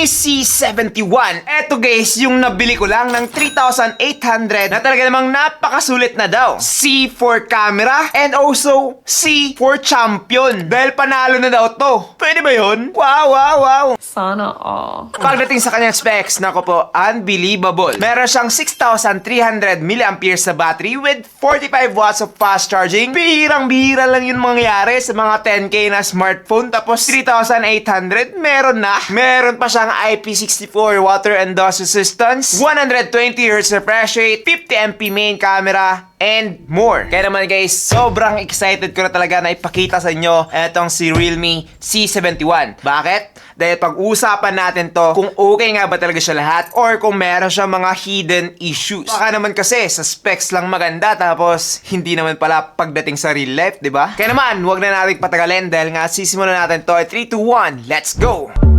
Realme C71. Eto guys, yung nabili ko lang ng 3,800 na talaga namang napakasulit na daw. C for camera and also C for champion. Dahil panalo na daw to. Pwede ba yun? Wow, wow, wow. Sana all. Pagdating sa kanyang specs, nako po, unbelievable. Meron siyang 6,300 mAh sa battery with 45 watts of fast charging. Bihirang-bihira lang yun mangyari sa mga 10K na smartphone. Tapos 3,800, meron na. Meron pa siyang IP64 water and dust resistance, 120Hz refresh rate, 50MP main camera, and more. Kaya naman guys, sobrang excited ko na talaga na ipakita sa inyo etong si Realme C71. Bakit? Dahil pag-uusapan natin to kung okay nga ba talaga siya lahat or kung meron siya mga hidden issues. Baka naman kasi sa specs lang maganda tapos hindi naman pala pagdating sa real life, di ba? Kaya naman, wag na natin patagalin dahil nga sisimulan natin to at 3, 2, 1, let's go!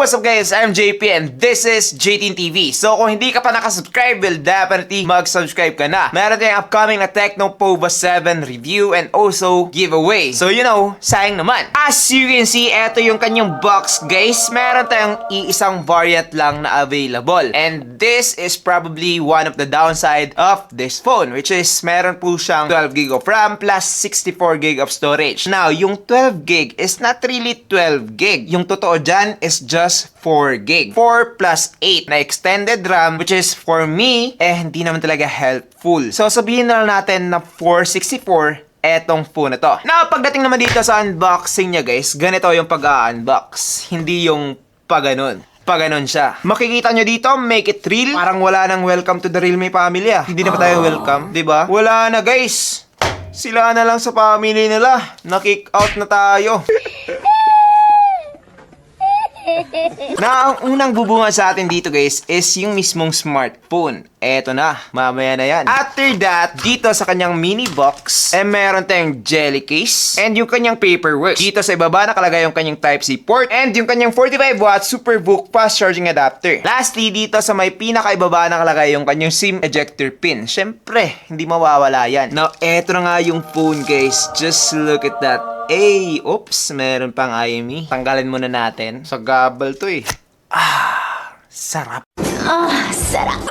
What's up guys? I'm JP and this is JTN TV. So kung hindi ka pa nakasubscribe, will definitely mag-subscribe ka na. Meron tayong upcoming na Tecno Pova 7 review and also giveaway. So you know, sayang naman. As you can see, eto yung kanyang box guys. Meron tayong iisang variant lang na available. And this is probably one of the downside of this phone which is meron po siyang 12 gig of RAM plus 64 gig of storage. Now, yung 12 gig is not really 12 gig. Yung totoo dyan is just 4 gig. 4 plus 8 na extended RAM which is for me, eh hindi naman talaga helpful. So sabihin na lang natin na 464 etong phone na to. Now, pagdating naman dito sa unboxing niya guys, ganito yung pag-unbox. Hindi yung pa ganun pa ganun siya. Makikita nyo dito, make it real. Parang wala nang welcome to the Realme family ah. Hindi na ba tayo welcome? 'di ba? Wala na guys. Sila na lang sa family nila. Na-kick out na tayo. na ang unang bubunga sa atin dito guys is yung mismong smartphone. Eto na, mamaya na yan. After that, dito sa kanyang mini box, eh meron tayong jelly case and yung kanyang paperwork. Dito sa ibaba nakalagay yung kanyang Type-C port and yung kanyang 45 watt Superbook fast charging adapter. Lastly, dito sa may pinakaibaba nakalagay yung kanyang SIM ejector pin. Syempre, hindi mawawala yan. Now, eto na nga yung phone guys. Just look at that. Ay, oops, meron pang IME. Tanggalin muna natin. Sa gabal to eh. Ah, sarap.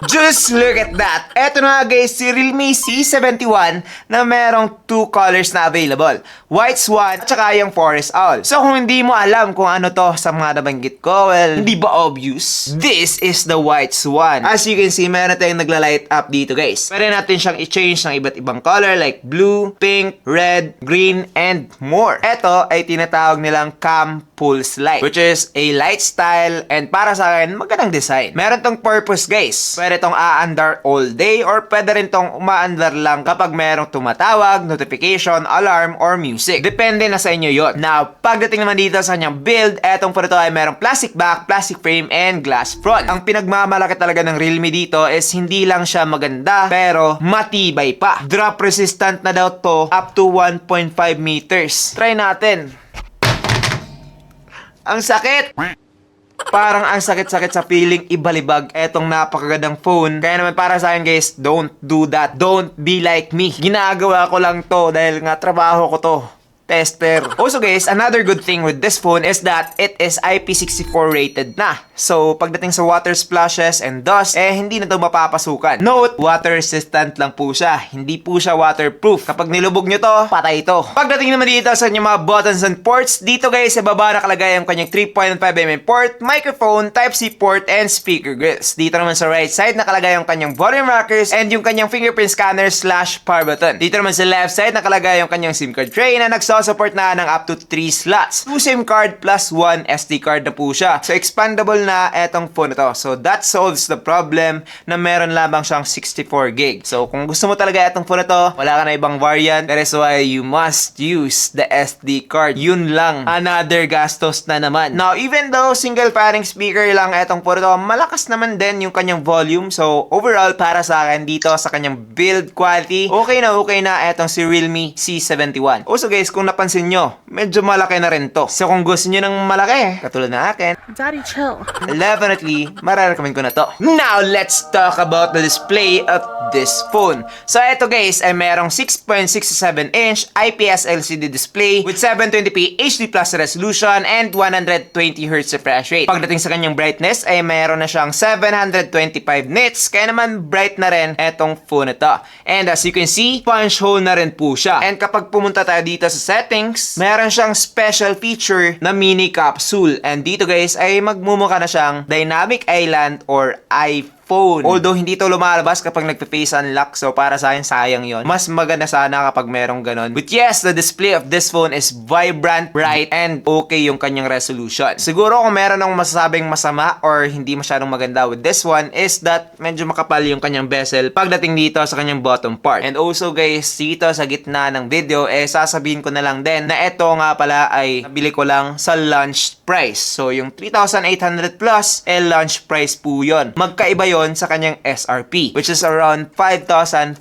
Just look at that! Eto na guys, si Realme C71 na merong two colors na available. White Swan at saka yung Forest Owl. So kung hindi mo alam kung ano to sa mga nabanggit ko, well, hindi ba obvious? This is the White Swan. As you can see, meron tayong nagla-light up dito guys. Pwede natin siyang i-change ng iba't ibang color like blue, pink, red, green, and more. Eto ay tinatawag nilang Cam Pulse Light which is a lifestyle and para sa akin, magandang design. Meron tong purpose guys. Pwede tong aandar all day or pwede rin tong umaandar lang kapag merong tumatawag, notification, alarm, or music. Depende na sa inyo yon. Now, pagdating naman dito sa kanyang build, etong po ito ay merong plastic back, plastic frame, and glass front. Ang pinagmamalaki talaga ng Realme dito is hindi lang siya maganda, pero matibay pa. Drop resistant na daw to up to 1.5 meters. Try natin. Ang sakit! Parang ang sakit-sakit sa feeling ibalibag etong napakagandang phone. Kaya naman para sa akin guys, don't do that. Don't be like me. Ginagawa ko lang to dahil nga trabaho ko to. Tester. Also guys, another good thing with this phone is that it is IP64 rated na. So, pagdating sa water splashes and dust, eh hindi na to mapapasukan. Note, water resistant lang po siya. Hindi po siya waterproof. Kapag nilubog nyo to, patay ito. Pagdating naman dito sa inyong mga buttons and ports, dito guys, sa baba nakalagay ang kanyang 3.5mm port, microphone, Type-C port, and speaker grills. Dito naman sa right side nakalagay ang kanyang volume rockers and yung kanyang fingerprint scanner slash power button. Dito naman sa left side nakalagay yung kanyang SIM card tray na nagso-support na ng up to 3 slots. 2 SIM card plus 1 SD card na po siya. So expandable na etong phone na to. So that solves the problem na meron lamang siyang 64 gig. So kung gusto mo talaga etong phone na to, wala ka na ibang variant. That is why you must use the SD card. Yun lang. Another gastos na naman. Now, even though single pairing speaker lang etong phone na to, malakas naman din yung kanyang volume. So overall, para sa akin dito sa kanyang build quality, okay na okay na etong si Realme C71. Also guys, kung napansin nyo, medyo malaki na rin to. So kung gusto nyo ng malaki, katulad na akin, Daddy, chill. Definitely, mararecommend ko na to. Now, let's talk about the display of this phone. So, ito guys ay merong 6.67 inch IPS LCD display with 720p HD plus resolution and 120Hz refresh rate. Pagdating sa kanyang brightness ay meron na siyang 725 nits, kaya naman bright na rin etong phone na to. And as you can see, punch hole na rin po siya. And kapag pumunta tayo dito sa settings, meron siyang special feature na mini capsule. And dito guys ay magmumukha na siyang Dynamic Island or iPhone. Although hindi to lumalabas kapag nagpe-face unlock so para sa akin sayang yon. Mas maganda sana kapag merong ganon. But yes, the display of this phone is vibrant, bright, and okay yung kanyang resolution. Siguro kung meron akong masasabing masama or hindi masyadong maganda with this one is that medyo makapal yung kanyang bezel pagdating dito sa kanyang bottom part. And also guys, dito sa gitna ng video eh sasabihin ko na lang din na ito nga pala ay nabili ko lang sa launch price. So yung 3,800 plus eh launch price po yun. Magkaiba yon sa kanyang SRP which is around 5,499.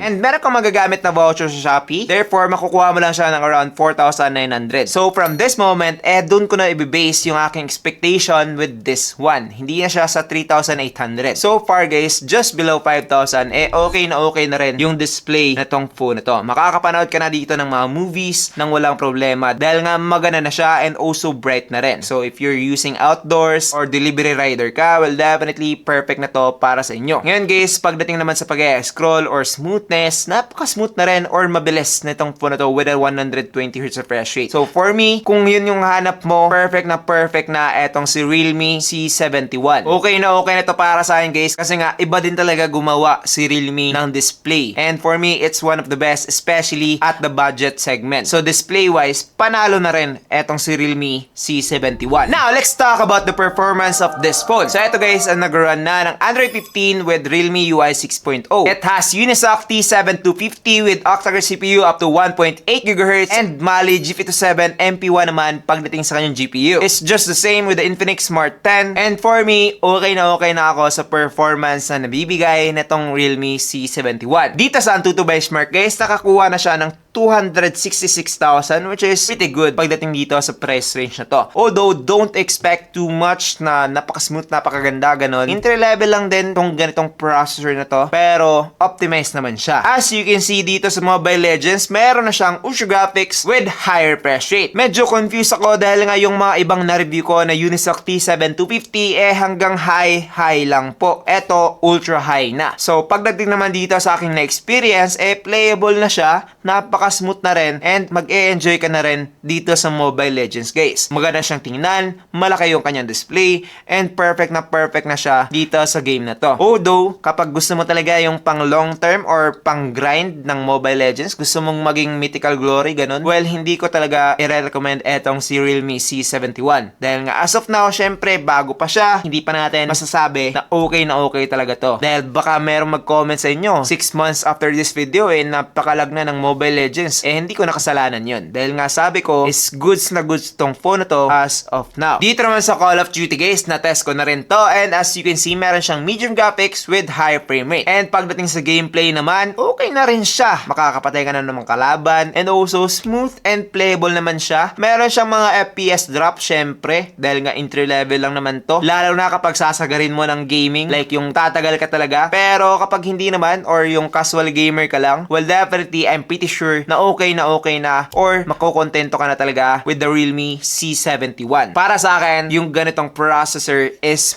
And meron kang magagamit na voucher sa Shopee. Therefore, makukuha mo lang siya ng around 4,900. So from this moment, eh dun ko na i-base yung aking expectation with this one. Hindi na siya sa 3,800. So far guys, just below 5,000, eh okay na okay na rin yung display na tong phone na to. Makakapanood ka na dito ng mga movies nang walang problema dahil nga maganda na siya and also bright na rin. So if you're using outdoors or delivery rider ka, well definitely perfect na to para sa inyo. Ngayon guys, pagdating naman sa pag-scroll or smoothness, napaka-smooth na rin or mabilis na itong phone na to with a 120Hz refresh rate. So for me, kung yun yung hanap mo, perfect na perfect na etong si Realme C71. Okay na okay na to para sa akin guys kasi nga iba din talaga gumawa si Realme ng display. And for me, it's one of the best especially at the budget segment. So display-wise, panalo na rin etong si Realme C71. Now, let's talk about the performance of this phone. So ito guys, ang nag-run na ng Android 15 with Realme UI 6.0. It has Unisoc T7250 with octa-core CPU up to 1.8 GHz and Mali G57 MP1 naman pagdating sa kanyang GPU. It's just the same with the Infinix Smart 10 and for me, okay na okay na ako sa performance na nabibigay netong Realme C71. Dito sa Antutu Benchmark guys, nakakuha na siya ng 266,000 which is pretty good pagdating dito sa price range na to. Although, don't expect too much na napaka-smooth, napakaganda, ganon. Entry level lang din tong ganitong processor na to. Pero, optimized naman siya. As you can see dito sa Mobile Legends, meron na siyang Ultra Graphics with higher refresh rate. Medyo confused ako dahil nga yung mga ibang na-review ko na Unisoc T7250 eh hanggang high, high lang po. Eto, ultra high na. So, pagdating naman dito sa aking na-experience, eh playable na siya. Napaka-smooth na rin and mag-e-enjoy ka na rin dito sa Mobile Legends guys. Maganda siyang tingnan, malaki yung kanyang display, and perfect na perfect na siya dito sa game na to. Although, kapag gusto mo talaga yung pang long term or pang grind ng Mobile Legends, gusto mong maging mythical glory, ganun, well, hindi ko talaga i-recommend etong si Realme C71. Dahil nga, as of now, syempre, bago pa siya, hindi pa natin masasabi na okay na okay talaga to. Dahil baka merong mag-comment sa inyo, 6 months after this video, eh, napakalag na ng Mobile Legends. Eh, hindi ko nakasalanan yun. Dahil nga, sabi ko, is goods na goods tong phone na to as of now. Dito naman sa Call of Duty guys, na-test ko na rin to, and as you can see, meron siyang medium graphics with high frame rate. And pagdating sa gameplay naman, okay na rin siya. Makakapatay ka na ng mga kalaban, and also smooth and playable naman siya. Meron siyang mga FPS drop, syempre, dahil nga entry level lang naman to. Lalo na kapag sasagarin mo ng gaming, like yung tatagal ka talaga. Pero kapag hindi naman, or yung casual gamer ka lang, well, definitely, I'm pretty sure na okay na okay na, or makokontento ka na talaga with the Realme C71. Para sa akin, yung ganitong processor is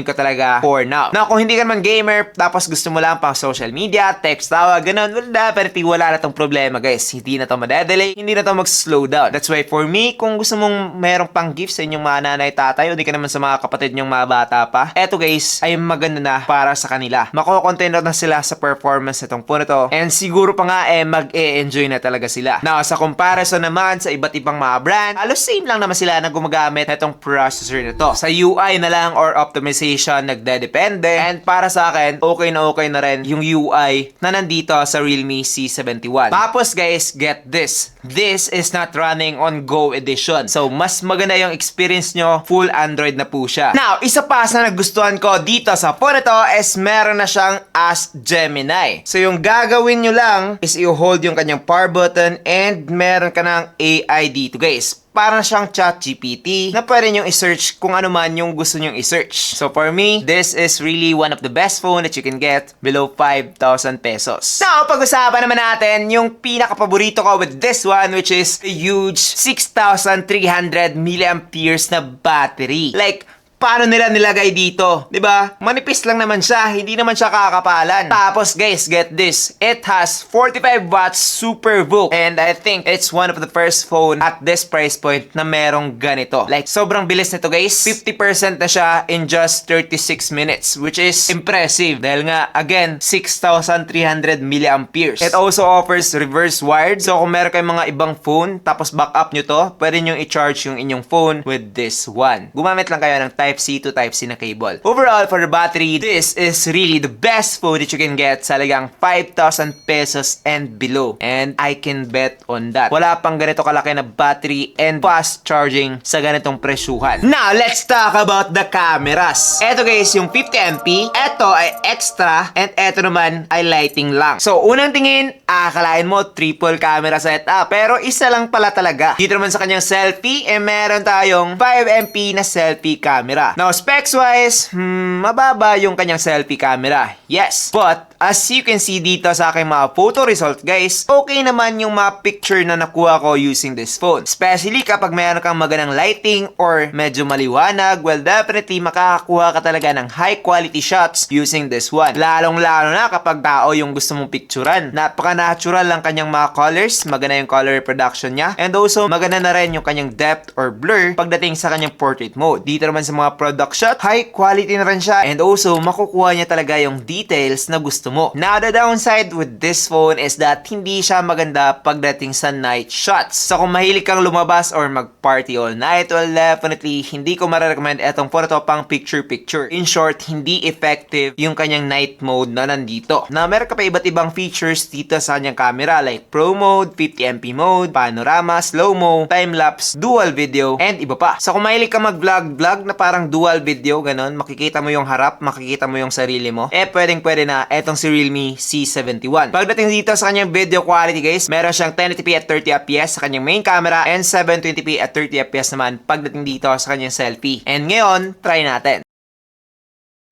marirecommend ko talaga for now. Now, kung hindi ka naman gamer, tapos gusto mo lang pang social media, text, tawag, ganun, well, definitely wala na tong problema, guys. Hindi na to madedelay, hindi na to mag-slow down. That's why for me, kung gusto mong merong pang gift sa inyong mga nanay, tatay, o di ka naman sa mga kapatid nyong mga bata pa, eto guys, ay maganda na para sa kanila. Makokontento na sila sa performance nitong na to. And siguro pa nga, eh, mag-e-enjoy na talaga sila. Now, sa comparison naman sa iba't ibang mga brand, halos same lang naman sila na gumagamit nitong processor na to. Sa UI na lang or optimization, nagdedepende. And para sa akin, okay na okay na rin yung UI na nandito sa Realme C71. Tapos guys, get this. This is not running on Go Edition. So, mas maganda yung experience nyo. Full Android na po siya. Now, isa pa sa nagustuhan ko dito sa phone na to is meron na siyang Ask Gemini. So, yung gagawin nyo lang is i-hold yung kanyang power button, and meron ka ng AI dito guys. Parang siyang chat GPT na pwede nyo i-search kung ano man yung gusto nyo i-search. So for me, this is really one of the best phone that you can get below 5,000 pesos. Now, pag-usapan naman natin yung pinaka-paborito ko with this one which is the huge 6,300 milliamperes na battery. Like, paano nila nilagay dito? 'Di ba? Manipis lang naman siya, hindi naman siya kakapalan. Tapos guys, get this. It has 45 watts super VOOC and I think it's one of the first phone at this price point na merong ganito. Like sobrang bilis nito guys. 50% na siya in just 36 minutes which is impressive dahil nga again 6,300 milliamperes. It also offers reverse wired. So kung meron kayong mga ibang phone tapos backup nyo to, pwede nyo i-charge yung inyong phone with this one. Gumamit lang kayo ng Type-C to Type-C na cable. Overall, for the battery, this is really the best phone that you can get sa lagang 5,000 pesos and below. And I can bet on that. Wala pang ganito kalaki na battery and fast charging sa ganitong presyuhan. Now, let's talk about the cameras. Eto guys, yung 50MP. Eto ay extra and eto naman ay lighting lang. So, unang tingin, akalain mo triple camera setup. Pero isa lang pala talaga. Dito naman sa kanyang selfie, eh meron tayong 5MP na selfie camera. Now, specs-wise, hmm, mababa yung kanyang selfie camera. Yes. But, as you can see dito sa aking mga photo result, guys, okay naman yung mga picture na nakuha ko using this phone. Especially kapag mayroon kang magandang lighting or medyo maliwanag, well, definitely makakakuha ka talaga ng high quality shots using this one. Lalong-lalo na kapag tao yung gusto mong picturean. Napaka-natural lang kanyang mga colors, maganda yung color reproduction niya, and also maganda na rin yung kanyang depth or blur pagdating sa kanyang portrait mode. Dito naman sa mga product shot, high quality na rin siya, and also makukuha niya talaga yung details na gusto mo. Now, the downside with this phone is that hindi siya maganda pagdating sa night shots. So, kung mahilig kang lumabas or mag-party all night, well, definitely, hindi ko marirecommend etong phone to pang picture-picture. In short, hindi effective yung kanyang night mode na nandito. Na meron ka pa iba't ibang features dito sa kanyang camera like Pro Mode, 50MP mode, panorama, slow-mo, time-lapse, dual video, and iba pa. So, kung mahilig ka mag-vlog-vlog na parang dual video, ganun, makikita mo yung harap, makikita mo yung sarili mo, eh, pwedeng pwede na etong si Realme C71. Pagdating dito sa kanyang video quality guys, meron siyang 1080p at 30fps sa kanyang main camera and 720p at 30fps naman pagdating dito sa kanyang selfie. And ngayon, try natin.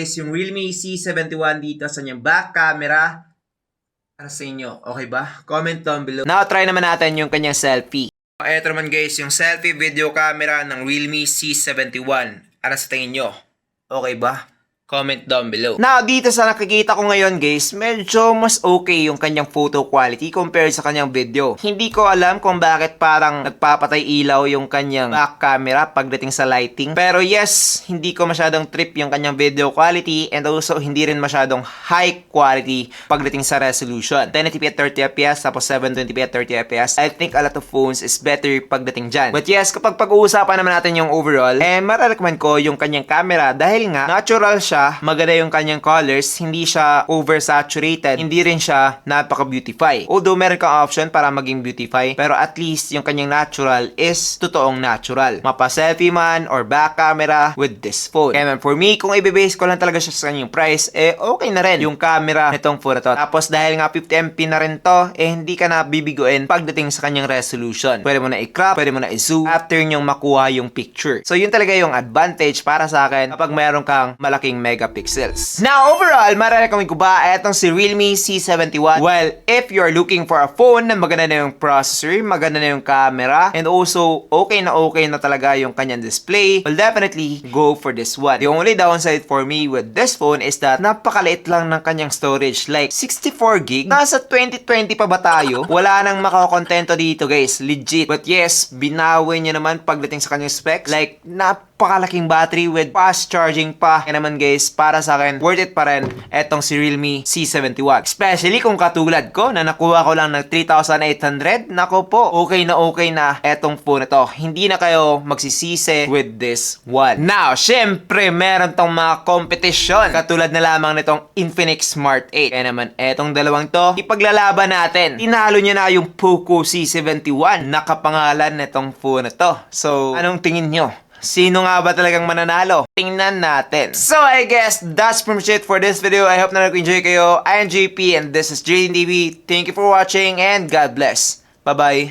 Guys, yung Realme C71 dito sa kanyang back camera, para sa inyo, okay ba? Comment down below. Now, try naman natin yung kanyang selfie. Ito naman guys, yung selfie video camera ng Realme C71. Ano sa tingin nyo? Okay ba? Comment down below. Now, dito sa nakikita ko ngayon guys, medyo mas okay yung kanyang photo quality compared sa kanyang video. Hindi ko alam kung bakit parang nagpapatay ilaw yung kanyang back camera pagdating sa lighting. Pero yes, hindi ko masyadong trip yung kanyang video quality and also hindi rin masyadong high quality pagdating sa resolution. 1080p at 30fps tapos 720p at 30fps. I think a lot of phones is better pagdating dyan. But yes, kapag pag-uusapan naman natin yung overall, eh mararecommend ko yung kanyang camera dahil nga natural siya, maganda yung kanyang colors, hindi siya oversaturated, hindi rin siya napaka-beautify. Although meron kang option para maging beautify, pero at least yung kanyang natural is totoong natural. Mapa-selfie man or back camera with this phone. Kaya man, for me, kung i-base ko lang talaga siya sa kanyang price, eh okay na rin yung camera nitong phone to. Tapos dahil nga 50MP na rin to, eh hindi ka na bibiguin pagdating sa kanyang resolution. Pwede mo na i-crop, pwede mo na i-zoom after nyong makuha yung picture. So yun talaga yung advantage para sa akin kapag meron kang malaking megapixels. Now, overall, marirecommend ko ba etong si Realme C71? Well, if you're looking for a phone na maganda na yung processor, maganda na yung camera, and also okay na okay na talaga yung kanyang display, well, definitely go for this one. The only downside for me with this phone is that napakaliit lang ng kanyang storage. Like, 64 gig. Nasa 2020 pa ba tayo? Wala nang makakontento dito, guys. Legit. But yes, binawi niya naman pagdating sa kanyang specs. Like, napakalaking battery with fast charging pa. Kaya naman guys, para sa akin, worth it pa rin etong si Realme C71. Especially kung katulad ko na nakuha ko lang ng 3,800. Nako po, okay na okay na etong phone na to. Hindi na kayo magsisisi with this one. Now, syempre, meron tong mga competition. Katulad na lamang nitong Infinix Smart 8. Kaya naman, etong dalawang to, ipaglalaban natin. Tinalo niya na yung Poco C71. Nakapangalan nitong phone na to. So, anong tingin nyo? Sino nga ba talagang mananalo? Tingnan natin. So, I guess that's pretty much it for this video. I hope na nag-enjoy kayo. I am JP and this is JD TV. Thank you for watching and God bless. Bye-bye.